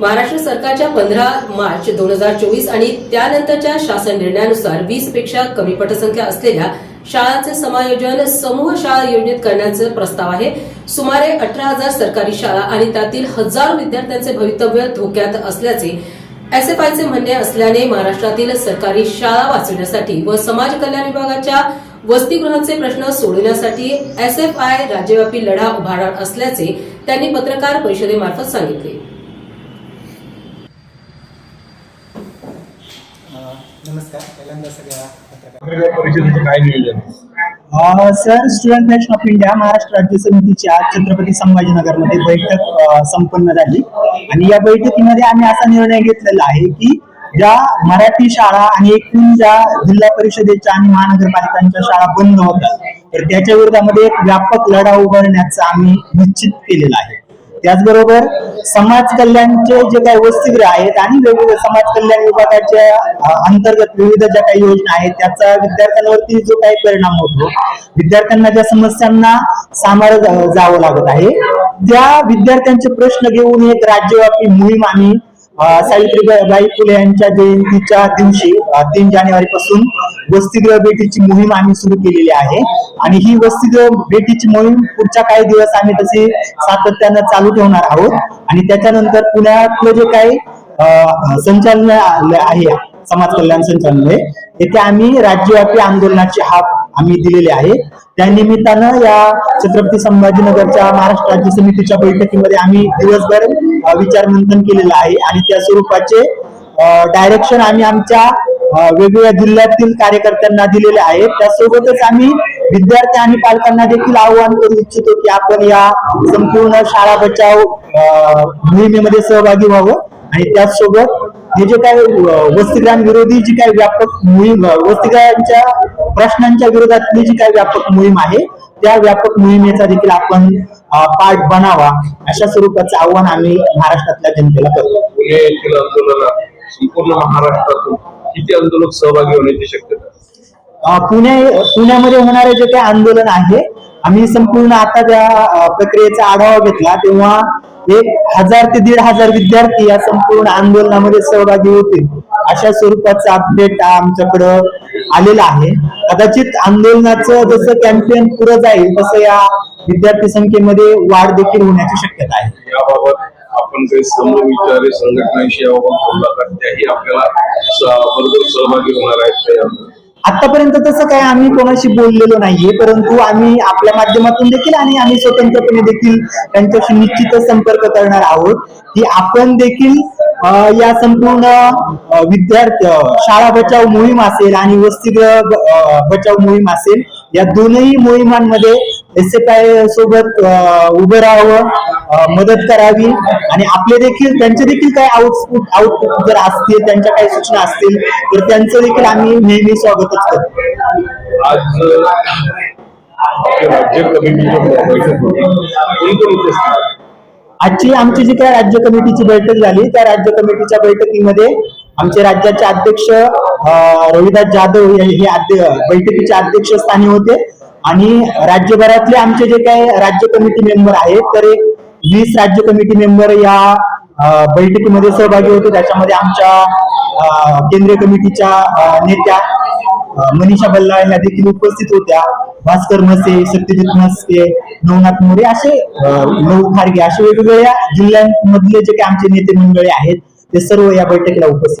महाराष्ट्र सरकारच्या पंधरा मार्च दोन हजार चोवीस आणि त्यानंतरच्या शासन निर्णयानुसार वीसपेक्षा कमी पटसंख्या असलेल्या शाळांचे समायोजन समूह शाळा योजनेत करण्याचा प्रस्ताव आहे. सुमारे अठरा हजार सरकारी शाळा आणि त्यातील हजारो विद्यार्थ्यांचे भवितव्य धोक्यात असल्याचे एसएफआयचे म्हणणे असल्याने महाराष्ट्रातील सरकारी शाळा वाचवण्यासाठी व समाज कल्याण विभागाच्या वसतिगृहांचे प्रश्न सोडवण्यासाठी एसएफआय राज्यव्यापी लढा उभारणार असल्याचे त्यांनी पत्रकार परिषदेमार्फत सांगितले. नमस्कार पहिल्यांदा सगळ्या पत्रकार वेगवेगळ्या परिषदेचं काय नियोजन आहे? अ, sir student nation of India Maharashtra राज्य समितीची आज छत्रपती संभाजीनगरमध्ये बैठक संपन्न झाली आणि या बैठकीमध्ये आम्ही असा निर्णय घेतलेला आहे की ज्या मराठी शाळा आणि एकूण ज्या जिल्हा परिषदेच्या आणि महानगरपालिकांच्या शाळा बंद होतात तर त्याच्या विरोधामध्ये एक व्यापक लढा उभारण्याचा आम्ही निश्चित केलेला आहे त्याचबरोबर समाज कल्याणचे जे काही वसतिगृह आहेत आणि वेगवेगळ्या समाज कल्याण विभागाच्या अंतर्गत विविध ज्या काही योजना आहेत त्याचा विद्यार्थ्यांवरती जो काही परिणाम होतो विद्यार्थ्यांना ज्या समस्यांना सामोरं जावं लागत आहे त्या विद्यार्थ्यांचे प्रश्न घेऊन एक राज्यव्यापी मोहीम आम्ही सावित्रीबाई फुले यांच्या जयंतीच्या दिवशी तीन जानेवारी पासून वसतिगृह भेटीची मोहीम आम्ही सुरू केलेली आहे. आणि ही वसतिगृह भेटीची मोहीम पुढच्या काही दिवस आम्ही तसे सातत्यानं चालू ठेवणार आहोत. आणि त्याच्यानंतर पुण्यातलं जे काही संचालन आहे समाज कल्याण संचालनालय येथे आम्ही राज्यव्यापी आंदोलनाची हा आम्ही दिलेले आहे. त्या निमित्तानं या छत्रपती संभाजीनगरच्या महाराष्ट्र राज्य समितीच्या बैठकीमध्ये आम्ही दिवसभर विचार विचारमंथन केलेलं आहे. आणि त्या स्वरूपाचे डायरेक्शन आम्ही आमच्या वेगवेगळ्या जिल्ह्यातील कार्यकर्त्यांना दिलेले आहे. त्यासोबतच आम्ही विद्यार्थी आणि पालकांना देखील आवाहन करू इच्छितो की आपण या संपूर्ण शाळा बचाव मोहिमेमध्ये सहभागी व्हावं. आणि त्याचसोबत हे जे काही अ, वसतिगृहांविरोधी जी काही व्यापक मोहीम अ, वसतिगृहांच्या प्रश्नांच्या विरोधातली जी काही व्यापक मोहीम आहे त्या व्यापक मोहिमेचा देखील आपण पाठ बनावा अशा स्वरूपाचं आव्हान आम्ही महाराष्ट्रातल्या जनतेला करतो. पुणे येथील आंदोलनात संपूर्ण महाराष्ट्रातून किती आंदोलक सहभागी होण्याची शक्यता पुणे पुण्यामध्ये होणारे जे काही आंदोलन आहे आम्ही संपूर्ण आता त्या प्रक्रियेचा आढावा घेतला तेव्हा एक हजार ते दीड हजार विद्यार्थी या संपूर्ण आंदोलनामध्ये सहभागी होतील अशा स्वरूपाचं अपडेट आमच्याकडं आलेलं आहे. कदाचित आंदोलनाचं जसं कॅम्पेन पुरं जाईल तसं या विद्यार्थी संख्येमध्ये वाढ देखील होण्याची शक्यता आहे. याबाबत आपण काही समविचारी संघटनांशी याबाबत बोलला का त्याही आपल्याला बरोबर सहभागी होणार आहेत. आतापर्यंत तसं काय आम्ही कोणाशी बोललेलो नाहीये परंतु आम्ही आपल्या माध्यमातून देखील आणि आम्ही स्वतंत्रपणे देखील त्यांच्याशी निश्चितच संपर्क करणार आहोत. की आपण देखील या संपूर्ण विद्यार्थी शाळा बचाव मोहीम असेल आणि वसतिगृह बचाव मोहीम असेल या दोनही मोहिमांमध्ये एस एफ आय सोबत उभं राहावं मदत करावी आणि आपले देखील त्यांचे देखील काही आउटपुट आउटपुट जर असतील त्यांच्या काही सूचना असतील तर त्यांचं देखील आम्ही नेहमी स्वागतच करतो. आज? आजची आमची जी काय राज्य कमिटीची बैठक झाली त्या राज्य कमिटीच्या बैठकीमध्ये आमचे राज्याचे अध्यक्ष रविदास जाधव हे हे अध्य- बैठकीचे अध्यक्षस्थानी होते. आणि राज्यभरातले आमचे जे काही राज्य कमिटी मेंबर आहेत तर एक वीस राज्य कमिटी मेंबर या बैठकीमध्ये सहभागी होते. त्याच्यामध्ये आमच्या केंद्रीय कमिटीच्या नेत्या मनीषा बल्लाळ या देखील उपस्थित होत्या. भास्कर म्हसे सत्यजित म्हस्के नवनाथ मोरे असे नऊ खारगे असे वेगवेगळ्या जिल्ह्यांमधले जे काही आमचे नेते मंडळी आहेत ते सर्व या बैठकीला उपस्थित